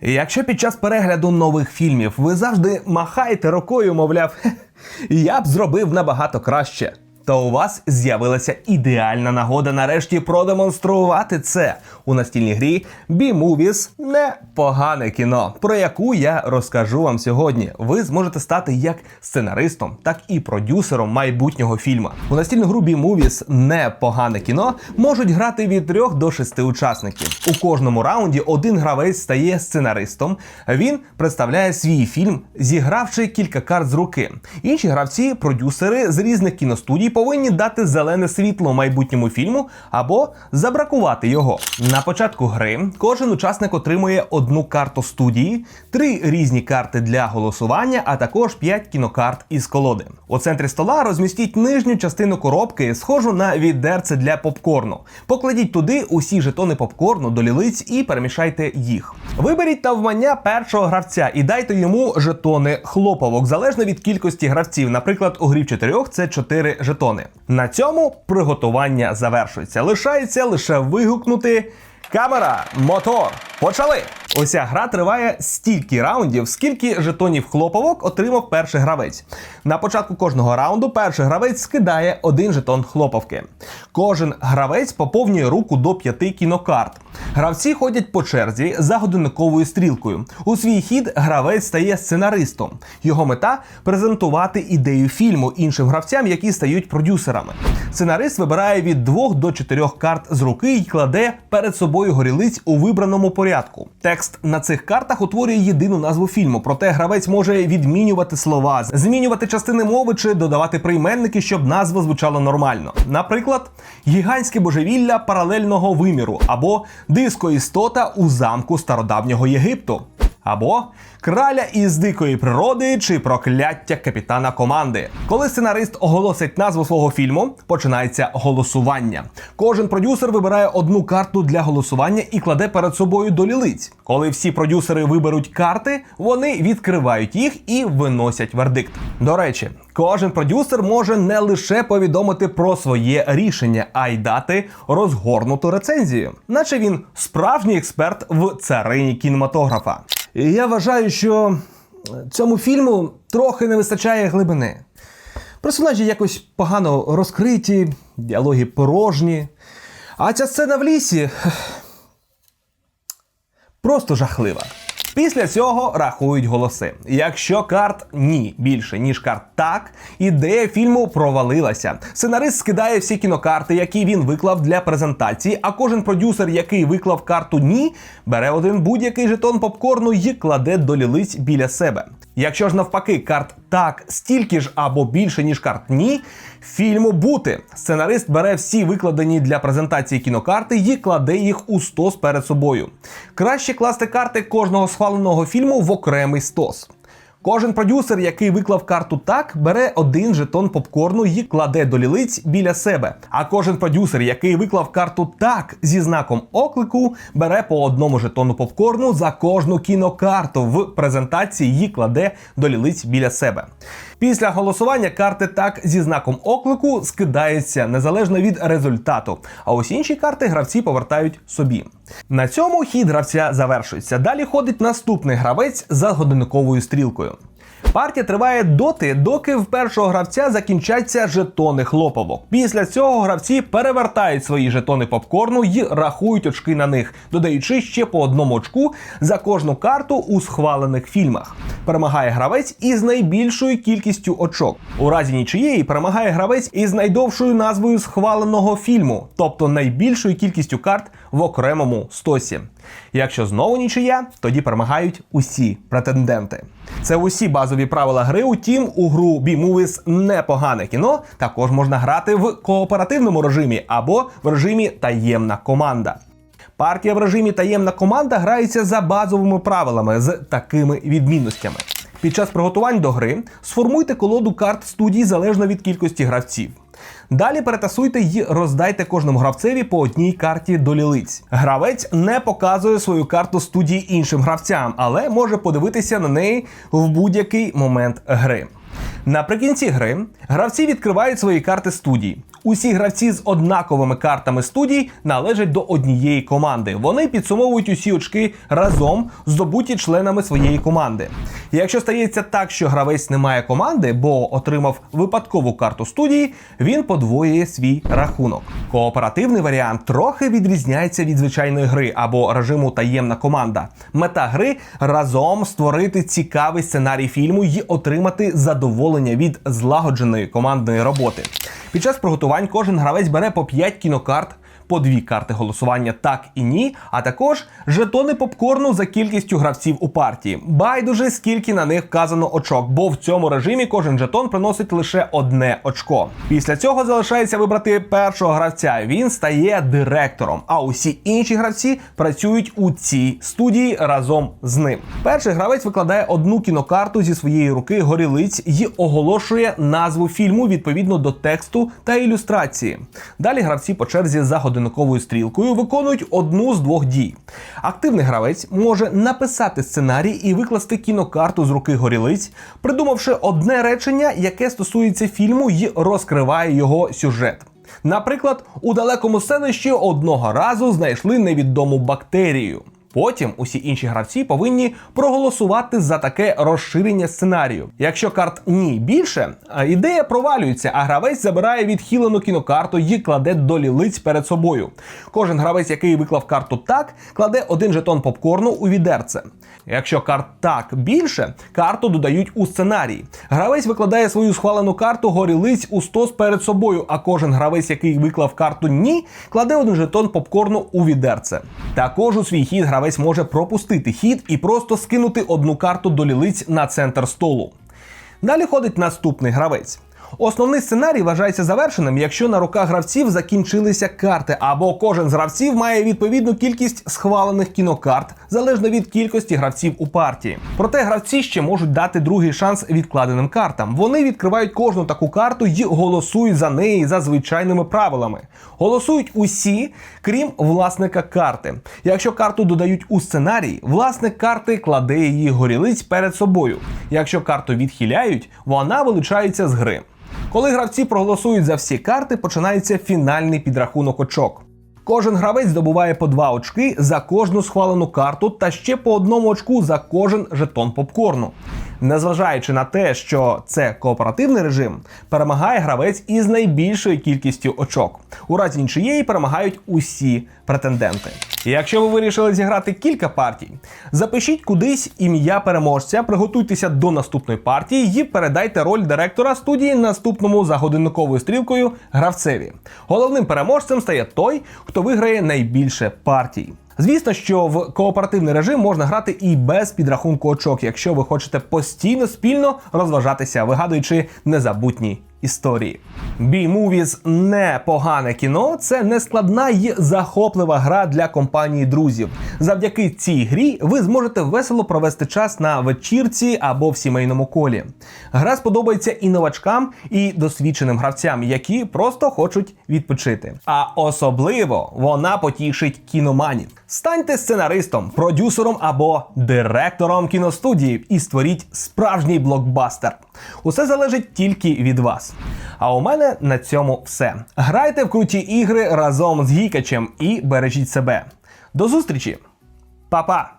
Якщо під час перегляду нових фільмів ви завжди махаєте рукою, мовляв, я б зробив набагато краще. То у вас з'явилася ідеальна нагода нарешті продемонструвати це у настільній грі B-Movies непогане кіно, про яку я розкажу вам сьогодні. Ви зможете стати як сценаристом, так і продюсером майбутнього фільму. У настільну гру B-Movies непогане кіно можуть грати від 3 до 6 учасників. У кожному раунді один гравець стає сценаристом. Він представляє свій фільм, зігравши кілька карт з руки. Інші гравці, продюсери з різних кіностудій повинні дати зелене світло майбутньому фільму або забракувати його. На початку гри кожен учасник отримує одну карту студії, три різні карти для голосування, а також п'ять кінокарт із колоди. У центрі стола розмістіть нижню частину коробки, схожу на відерце для попкорну. Покладіть туди усі жетони попкорну до лілиць і перемішайте їх. Виберіть навмання першого гравця і дайте йому жетони хлоповок, залежно від кількості гравців. Наприклад, у грі в чотирьох це 4 жетони. На цьому приготування завершується. Лишається лише вигукнути. Камера, мотор, почали! Ося гра триває стільки раундів, скільки жетонів хлоповок отримав перший гравець. На початку кожного раунду перший гравець скидає один жетон хлоповки. Кожен гравець поповнює руку до п'яти кінокарт. Гравці ходять по черзі за годинниковою стрілкою. У свій хід гравець стає сценаристом. Його мета презентувати ідею фільму іншим гравцям, які стають продюсерами. Сценарист вибирає від двох до чотирьох карт з руки і кладе перед собою горілиць у вибраному порядку. Текст на цих картах утворює єдину назву фільму, проте гравець може відмінювати слова, змінювати частини мови чи додавати прийменники, щоб назва звучала нормально. Наприклад, гігантське божевілля паралельного виміру або дискоістота у замку стародавнього Єгипту. Або краля із дикої природи чи прокляття капітана команди. Коли сценарист оголосить назву свого фільму, починається голосування. Кожен продюсер вибирає одну карту для голосування і кладе перед собою до лілиць. Коли всі продюсери виберуть карти, вони відкривають їх і виносять вердикт. До речі, кожен продюсер може не лише повідомити про своє рішення, а й дати розгорнуту рецензію, наче він справжній експерт в царині кінематографа. І я вважаю, що цьому фільму трохи не вистачає глибини. Персонажі якось погано розкриті, діалоги порожні. А ця сцена в лісі просто жахлива. Після цього рахують голоси. Якщо карт ні більше, ніж карт так, ідея фільму провалилася. Сценарист скидає всі кінокарти, які він виклав для презентації, а кожен продюсер, який виклав карту ні, бере один будь-який жетон попкорну і кладе до лілиць біля себе. Якщо ж навпаки карт так стільки ж або більше, ніж карт ні, фільму бути. Сценарист бере всі викладені для презентації кінокарти і кладе їх у стос перед собою. Краще класти карти кожного схваленого фільму в окремий стос. Кожен продюсер, який виклав карту так, бере один жетон попкорну і кладе до лілиць біля себе. А кожен продюсер, який виклав карту так зі знаком оклику, бере по одному жетону попкорну за кожну кінокарту в презентації і кладе до лілиць біля себе. Після голосування карти так зі знаком оклику скидаються незалежно від результату. А ось інші карти гравці повертають собі. На цьому хід гравця завершується. Далі ходить наступний гравець за годинниковою стрілкою. Партія триває доти, доки в першого гравця закінчаться жетони хлоповок. Після цього гравці перевертають свої жетони попкорну і рахують очки на них, додаючи ще по одному очку за кожну карту у схвалених фільмах. Перемагає гравець із найбільшою кількістю очок. У разі нічиєї перемагає гравець із найдовшою назвою схваленого фільму, тобто найбільшою кількістю карт в окремому стосі. Якщо знову нічия, тоді перемагають усі претенденти. Це усі базові правила гри. Утім, у гру B-Movies непогане кіно також можна грати в кооперативному режимі або в режимі таємна команда. Партія в режимі таємна команда грається за базовими правилами з такими відмінностями. Під час приготувань до гри сформуйте колоду карт студії залежно від кількості гравців. Далі перетасуйте і роздайте кожному гравцеві по одній карті до лілиць. Гравець не показує свою карту студії іншим гравцям, але може подивитися на неї в будь-який момент гри. Наприкінці гри гравці відкривають свої карти студії. Усі гравці з однаковими картами студій належать до однієї команди. Вони підсумовують усі очки разом, здобуті членами своєї команди. І якщо стається так, що гравець не має команди, бо отримав випадкову карту студії, він подвоює свій рахунок. Кооперативний варіант трохи відрізняється від звичайної гри або режиму таємна команда. Мета гри разом створити цікавий сценарій фільму і отримати задоволення від злагодженої командної роботи. Під час приготувань кожен гравець бере по 5 кінокарт, по дві карти голосування так і ні, а також жетони попкорну за кількістю гравців у партії. Байдуже скільки на них вказано очок, бо в цьому режимі кожен жетон приносить лише одне очко. Після цього залишається вибрати першого гравця. Він стає директором, а усі інші гравці працюють у цій студії разом з ним. Перший гравець викладає одну кінокарту зі своєї руки горілиць і оголошує назву фільму відповідно до тексту та ілюстрації. Далі гравці по черзі за годинниковою стрілкою виконують одну з двох дій. Активний гравець може написати сценарій і викласти кінокарту з руки горілиць, придумавши одне речення, яке стосується фільму і розкриває його сюжет. Наприклад, у далекому селищі одного разу знайшли невідому бактерію. Потім усі інші гравці повинні проголосувати за таке розширення сценарію. Якщо карт ні більше, ідея провалюється, а гравець забирає відхилену кінокарту і кладе до лілиць перед собою. Кожен гравець, який виклав карту так, кладе один жетон попкорну у відерце. Якщо карт так більше, карту додають у сценарій. Гравець викладає свою схвалену карту горілиць у стос перед собою, а кожен гравець, який виклав карту ні, кладе один жетон попкорну у відерце. Також у свій хід гравець може пропустити хід і просто скинути одну карту до лілиць на центр столу. Далі ходить наступний гравець. Основний сценарій вважається завершеним, якщо на руках гравців закінчилися карти, або кожен з гравців має відповідну кількість схвалених кінокарт, залежно від кількості гравців у партії. Проте гравці ще можуть дати другий шанс відкладеним картам. Вони відкривають кожну таку карту і голосують за неї за звичайними правилами. Голосують усі, крім власника карти. Якщо карту додають у сценарій, власник карти кладе її горілиць перед собою. Якщо карту відхиляють, вона вилучається з гри. Коли гравці проголосують за всі карти, починається фінальний підрахунок очок. Кожен гравець здобуває по два очки за кожну схвалену карту та ще по одному очку за кожен жетон попкорну. Незважаючи на те, що це кооперативний режим, перемагає гравець із найбільшою кількістю очок. У разі нічиєї перемагають усі претенденти. Якщо ви вирішили зіграти кілька партій, запишіть кудись ім'я переможця, приготуйтеся до наступної партії і передайте роль директора студії наступному за годинниковою стрілкою гравцеві. Головним переможцем стає той, хто виграє найбільше партій. Звісно, що в кооперативний режим можна грати і без підрахунку очок, якщо ви хочете постійно спільно розважатися, вигадуючи незабутні історії. B-Movies не погане кіно, це нескладна й захоплива гра для компанії друзів. Завдяки цій грі ви зможете весело провести час на вечірці або в сімейному колі. Гра сподобається і новачкам, і досвідченим гравцям, які просто хочуть відпочити. А особливо вона потішить кіноманів. Станьте сценаристом, продюсером або директором кіностудії і створіть справжній блокбастер. Усе залежить тільки від вас. А у мене на цьому все. Грайте в круті ігри разом з Гікачем і бережіть себе. До зустрічі, Па-па!